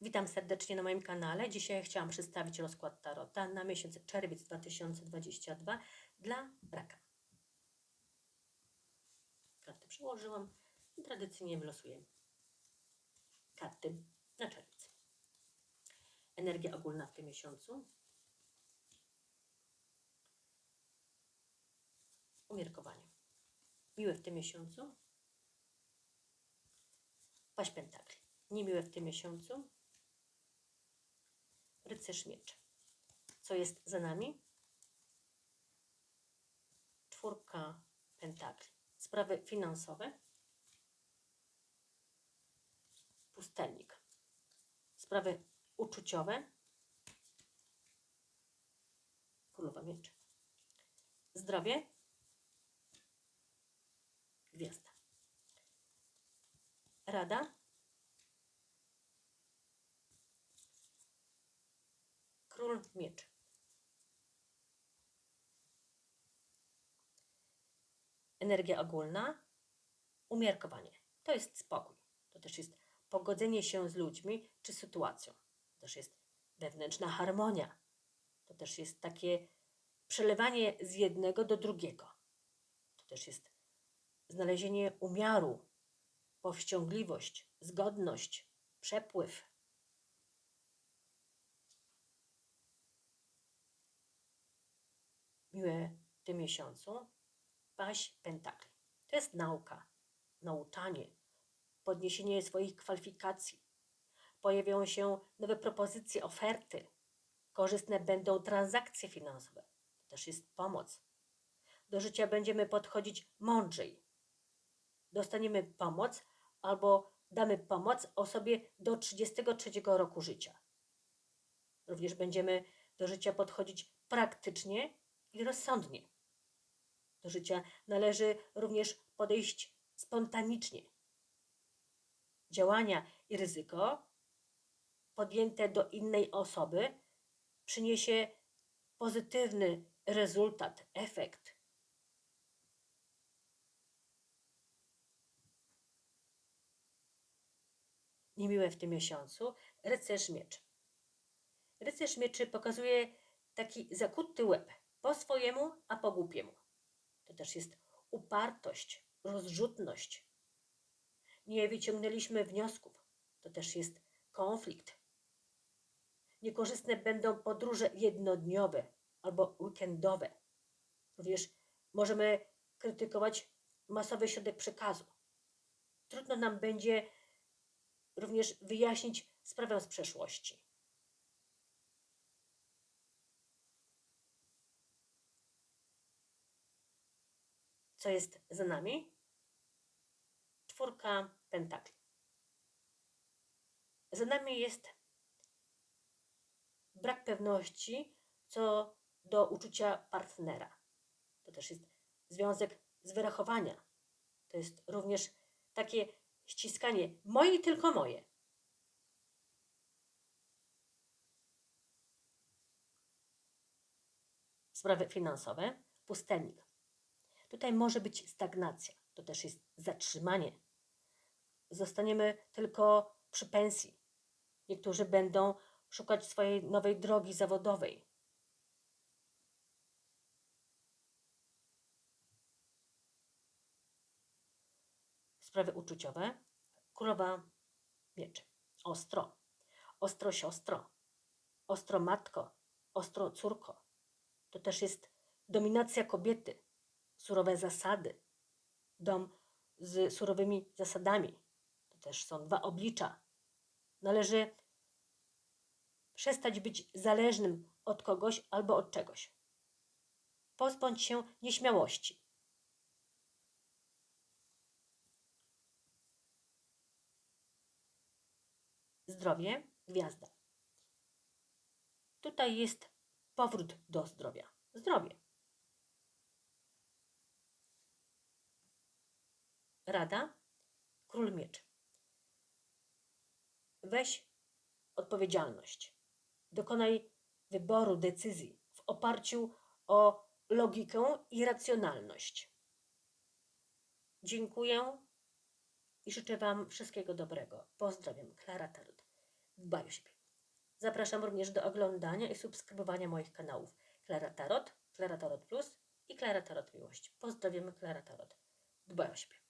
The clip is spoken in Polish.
Witam serdecznie na moim kanale. Dzisiaj chciałam przedstawić rozkład Tarota na miesiąc czerwiec 2022 dla raka. Karty przełożyłam i tradycyjnie wylosuję karty na czerwiec. Energia ogólna w tym miesiącu. Umiarkowanie. Miłe w tym miesiącu. Paść pentakli. Niemiłe w tym miesiącu. Rycerz mieczy. Co jest za nami? Czwórka pentakli. Sprawy finansowe. Pustelnik. Sprawy uczuciowe. Królowa mieczy. Zdrowie. Gwiazda. Rada. Król mieczy. Energia ogólna. Umiarkowanie. To jest spokój. To też jest pogodzenie się z ludźmi czy sytuacją. To też jest wewnętrzna harmonia. To też jest takie przelewanie z jednego do drugiego. To też jest znalezienie umiaru, powściągliwość, zgodność, przepływ. W tym miesiącu paść pentakli. To jest nauka, nauczanie, podniesienie swoich kwalifikacji. Pojawią się nowe propozycje, oferty. Korzystne będą transakcje finansowe. To też jest pomoc. Do życia będziemy podchodzić mądrzej. Dostaniemy pomoc albo damy pomoc osobie do 33 roku życia. Również będziemy do życia podchodzić praktycznie i rozsądnie. Do życia należy również podejść spontanicznie. Działania i ryzyko podjęte do innej osoby przyniesie pozytywny rezultat, efekt. Niemiłe w tym miesiącu rycerz mieczy. Rycerz mieczy pokazuje taki zakuty łeb po swojemu, a po głupiemu. To też jest upartość, rozrzutność. Nie wyciągnęliśmy wniosków. To też jest konflikt. Niekorzystne będą podróże jednodniowe albo weekendowe. Również możemy krytykować masowy środek przekazu. Trudno nam będzie również wyjaśnić sprawę z przeszłości. Co jest za nami? Czwórka pentakli. Za nami jest brak pewności co do uczucia partnera. To też jest związek z wyrachowania. To jest również takie ściskanie moje i tylko moje. Sprawy finansowe, pustelnik. Tutaj może być stagnacja, to też jest zatrzymanie. Zostaniemy tylko przy pensji. Niektórzy będą szukać swojej nowej drogi zawodowej. Sprawy uczuciowe. Królowa mieczy. Ostro. Ostro siostro. Ostro matko. Ostro córko. To też jest dominacja kobiety. Surowe zasady. Dom z surowymi zasadami. To też są dwa oblicza. Należy przestać być zależnym od kogoś albo od czegoś. Pozbądź się nieśmiałości. Zdrowie, gwiazda. Tutaj jest powrót do zdrowia. Zdrowie. Rada, król mieczy. Weź odpowiedzialność. Dokonaj wyboru, decyzji w oparciu o logikę i racjonalność. Dziękuję i życzę Wam wszystkiego dobrego. Pozdrawiam, Klara Tarot. dbaj o siebie. Zapraszam również do oglądania i subskrybowania moich kanałów Klara Tarot, Klara Tarot Plus i Klara Tarot Miłość. Pozdrawiamy Klara Tarot. Dbaj o siebie.